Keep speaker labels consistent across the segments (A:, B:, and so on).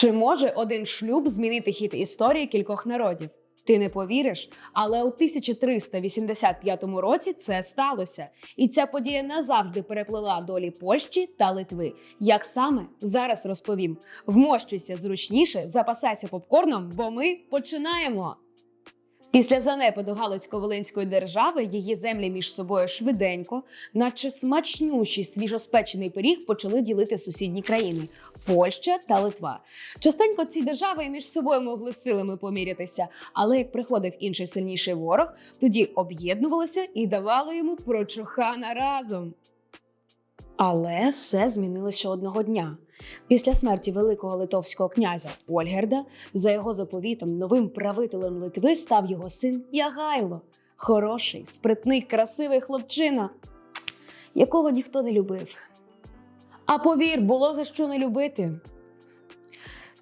A: Чи може один шлюб змінити хід історії кількох народів? Ти не повіриш, але у 1385 році це сталося, і ця подія назавжди переплила долі Польщі та Литви. Як саме зараз розповім. Вмощуйся зручніше, запасайся попкорном, бо ми починаємо. Після занепаду Галицько-Волинської держави її землі між собою швиденько, наче смачнющий свіжоспечений пиріг, почали ділити сусідні країни Польща та Литва. Частенько ці держави між собою могли силами помірятися, але як приходив інший сильніший ворог, тоді об'єднувалися і давали йому прочухана разом. Але все змінилося одного дня. Після смерті великого литовського князя Ольгерда, за його заповітом, новим правителем Литви став його син Ягайло. Хороший, спритний, красивий хлопчина, якого ніхто не любив. А повір, було за що не любити.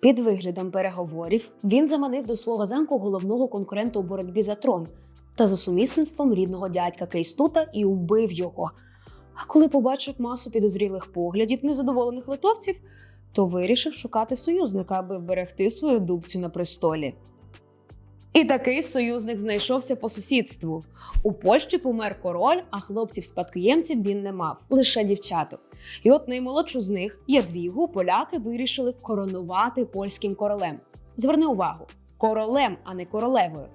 A: Під виглядом переговорів він заманив до свого замку головного конкурента у боротьбі за трон та за сумісництвом рідного дядька Кейстута і убив його. А коли побачив масу підозрілих поглядів незадоволених литовців, то вирішив шукати союзника, аби вберегти свою дубцю на престолі. І такий союзник знайшовся по сусідству. У Польщі помер король, а хлопців-спадкоємців він не мав, лише дівчаток. І от наймолодшу з них, Ядвігу, поляки вирішили коронувати польським королем. Зверни увагу. Королем, а не королевою.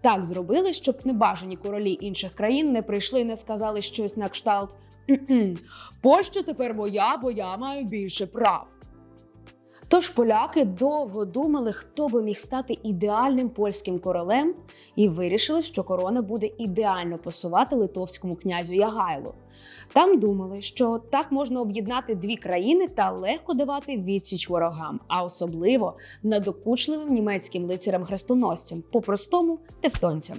A: Так зробили, щоб небажані королі інших країн не прийшли і не сказали щось на кшталт «Кхм, Польща тепер моя, бо я маю більше прав. Тож поляки довго думали, хто би міг стати ідеальним польським королем, і вирішили, що корона буде ідеально пасувати литовському князю Ягайлу. Там думали, що так можна об'єднати дві країни та легко давати відсіч ворогам, а особливо надокучливим німецьким лицарям-хрестоносцям, по-простому тевтонцям.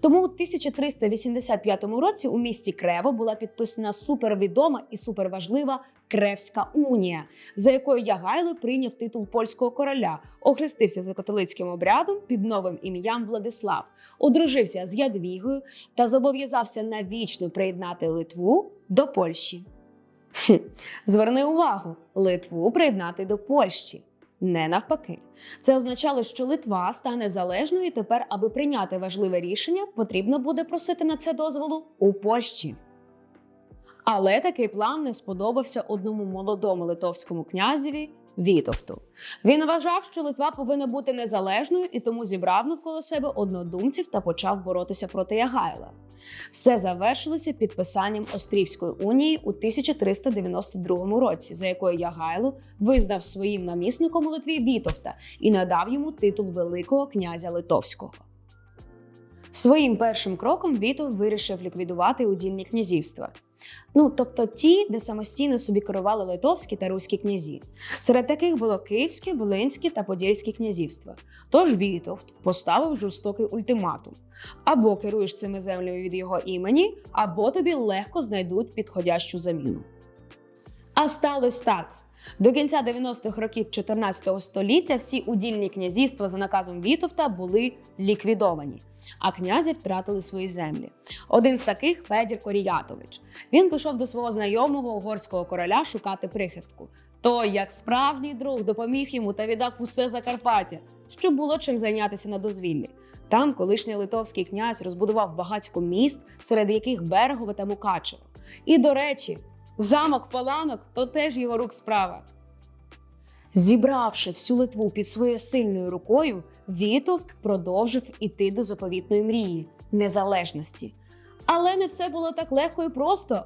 A: Тому у 1385 році у місті Крево була підписана супервідома і суперважлива Кревська унія, за якою Ягайло прийняв титул польського короля, охрестився за католицьким обрядом під новим ім'ям Владислав, одружився з Ядвігою та зобов'язався навічно приєднати Литву до Польщі. Зверни увагу, Литву приєднати до Польщі. Не навпаки, це означало, що Литва стане залежною. і Тепер, аби прийняти важливе рішення, потрібно буде просити на це дозволу у Польщі. Але такий план не сподобався одному молодому литовському князеві Вітовту. Він вважав, що Литва повинна бути незалежною і тому зібрав навколо себе однодумців та почав боротися проти Ягайла. Все завершилося підписанням Острівської унії у 1392 році, за якою Ягайло визнав своїм намісником у Литві Вітовта і надав йому титул Великого князя Литовського. Своїм першим кроком Вітов вирішив ліквідувати удільні князівства. Ну, тобто ті, де самостійно собі керували литовські та руські князі. Серед таких було Київське, Волинське та Подільське князівства. Тож Вітовт поставив жорстокий ультиматум: або керуєш цими землями від його імені, або тобі легко знайдуть підходящу заміну. А сталося так. До кінця 90-х років 14 століття всі удільні князівства за наказом Вітовта були ліквідовані, а князі втратили свої землі. Один з таких Федір Коріятович. Він пішов до свого знайомого угорського короля шукати прихистку. Той, як справжній друг, допоміг йому та віддав усе Закарпаття, щоб було чим зайнятися на дозвіллі. Там колишній литовський князь розбудував багатько міст, серед яких Берегове та Мукачево. І, до речі, замок Паланок то теж його рук справа. Зібравши всю Литву під своєю сильною рукою, Вітовт продовжив іти до заповітної мрії незалежності. Але не все було так легко і просто.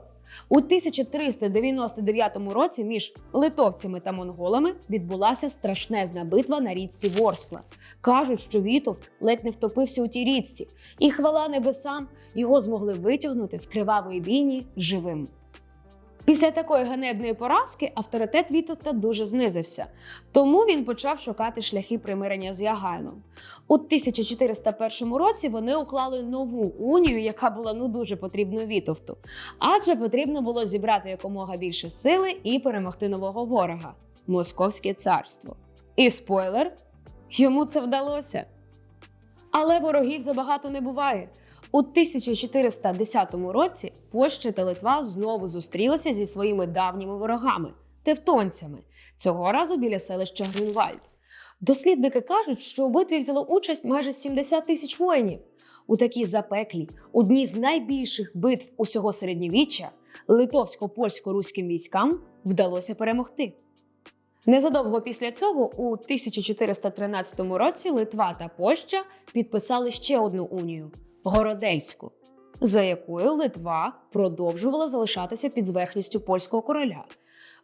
A: У 1399 році між литовцями та монголами відбулася страшнезна битва на річці Ворскла. Кажуть, що Вітовт ледь не втопився у тій річці, і хвала небесам його змогли витягнути з кривавої бійні живим. Після такої ганебної поразки авторитет Вітовта дуже знизився, тому він почав шукати шляхи примирення з Ягайлом. У 1401 році вони уклали нову унію, яка була ну дуже потрібною Вітовту, адже потрібно було зібрати якомога більше сили і перемогти нового ворога Московське царство. І спойлер, йому це вдалося. Але ворогів забагато не буває. У 1410 році Польща та Литва знову зустрілися зі своїми давніми ворогами тевтонцями, цього разу біля селища Грюнвальд. Дослідники кажуть, що у битві взяло участь майже 70 тисяч воїнів. У такій запеклій, одній з найбільших битв усього середньовіччя, литовсько-польсько-руським військам вдалося перемогти. Незадовго після цього, у 1413 році, Литва та Польща підписали ще одну унію Городельську, за якою Литва продовжувала залишатися під зверхністю польського короля.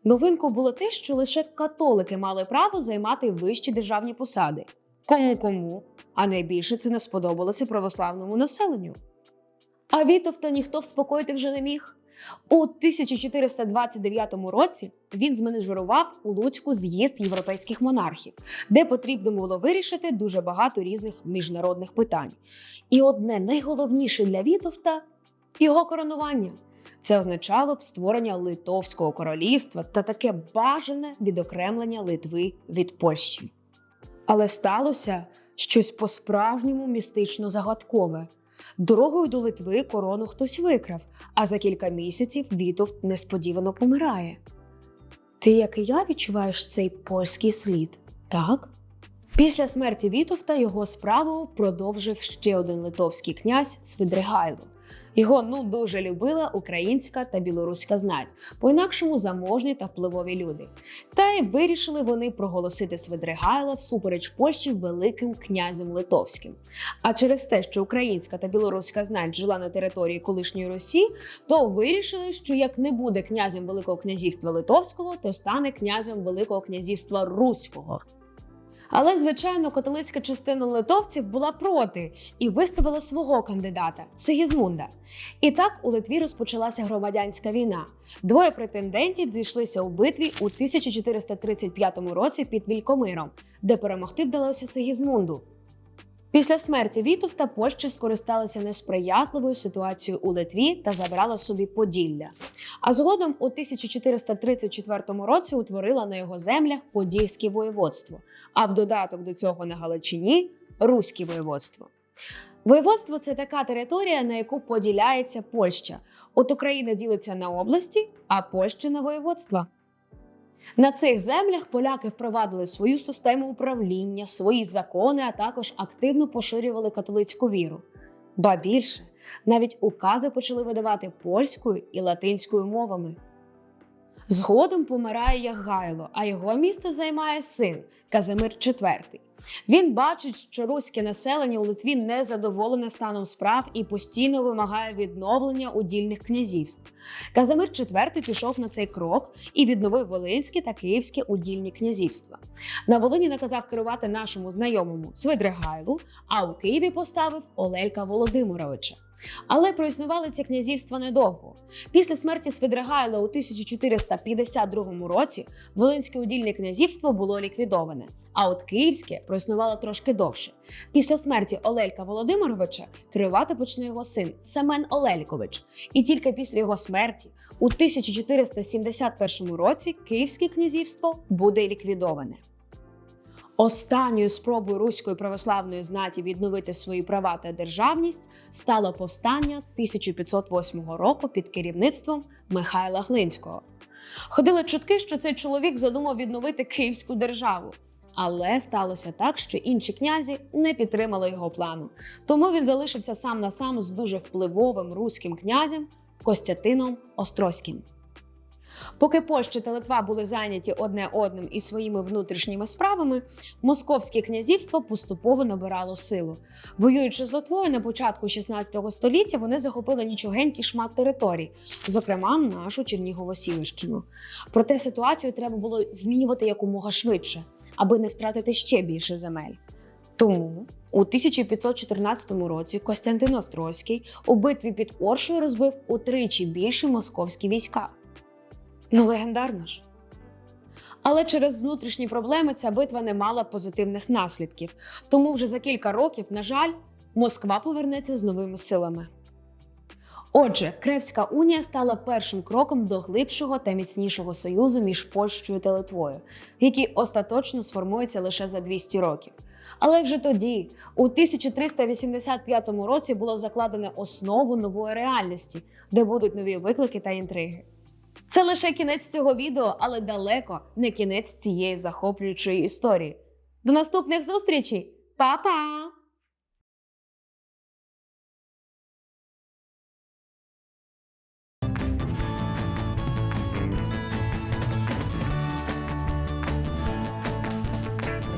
A: Новинкою було те, що лише католики мали право займати вищі державні посади. Кому кому, а найбільше це не сподобалося православному населенню. А Вітовта ніхто вспокоїти вже не міг. У 1429 році він зменеджерував у Луцьку з'їзд європейських монархів, де потрібно було вирішити дуже багато різних міжнародних питань. І одне найголовніше для Вітовта його коронування. Це означало б створення Литовського королівства та таке бажане відокремлення Литви від Польщі. Але сталося щось по-справжньому містично загадкове. Дорогою до Литви корону хтось викрав, а за кілька місяців Вітовт несподівано помирає. Ти, як і я, відчуваєш цей польський слід, так? Після смерті Вітовта його справу продовжив ще один литовський князь Свидригайло. Його ну дуже любила українська та білоруська знать, по-інакшому заможні та впливові люди. Та й вирішили вони проголосити Свидригайла всупереч Польщі великим князем Литовським. А через те, що українська та білоруська знать жила на території колишньої Русі, то вирішили, що як не буде князем Великого князівства Литовського, то стане князем Великого князівства Руського. Але, звичайно, католицька частина литовців була проти і виставила свого кандидата Сигізмунда. І так у Литві розпочалася громадянська війна. Двоє претендентів зійшлися у битві у 1435 році під Вількомиром, де перемогти вдалося Сигізмунду. Після смерті Вітовта Польща скористалася несприятливою ситуацією у Литві та забрала собі Поділля. А згодом у 1434 році утворила на його землях Подільське воєводство, а в додаток до цього на Галичині Руське воєводство. Воєводство це така територія, на яку поділяється Польща. От Україна ділиться на області, а Польща на воєводства. На цих землях поляки впровадили свою систему управління, свої закони, а також активно поширювали католицьку віру. Ба більше, навіть укази почали видавати польською і латинською мовами. Згодом помирає Ягайло, а його місце займає син Казимир IV. Він бачить, що руське населення у Литві не задоволене станом справ і постійно вимагає відновлення удільних князівств. Казимир IV пішов на цей крок і відновив Волинське та Київське удільні князівства. На Волині наказав керувати нашому знайомому Свидригайлу, а у Києві поставив Олелька Володимировича. Але проіснували ці князівства недовго. Після смерті Свидригайла у 1452 році Волинське удільне князівство було ліквідоване, а от Київське проіснувало трошки довше. Після смерті Олелька Володимировича керувати почне його син Семен Олелькович. І тільки після його смерті, у 1471 році, Київське князівство буде ліквідоване. Останньою спробою руської православної знаті відновити свої права та державність стало повстання 1508 року під керівництвом Михайла Глинського. Ходили чутки, що цей чоловік задумав відновити Київську державу. Але сталося так, що інші князі не підтримали його плану. Тому він залишився сам на сам з дуже впливовим руським князем Костятином Острозьким. Поки Польща та Литва були зайняті одне одним і своїми внутрішніми справами, Московське князівство поступово набирало силу. Воюючи з Литвою на початку 16 століття, вони захопили нічогенький шмат територій, зокрема нашу Чернігово-Сівщину. Проте ситуацію треба було змінювати якомога швидше, аби не втратити ще більше земель. Тому у 1514 році Костянтин Острозький у битві під Оршою розбив утричі більше московські війська. Ну, легендарно ж. Але через внутрішні проблеми ця битва не мала позитивних наслідків. Тому вже за кілька років, на жаль, Москва повернеться з новими силами. Отже, Кревська унія стала першим кроком до глибшого та міцнішого союзу між Польщею та Литвою, який остаточно сформується лише за 200 років. Але вже тоді, у 1385 році, було закладено основу нової реальності, де будуть нові виклики та інтриги. Це лише кінець цього відео, але далеко не кінець цієї захоплюючої історії. До наступних зустрічей! Па-па!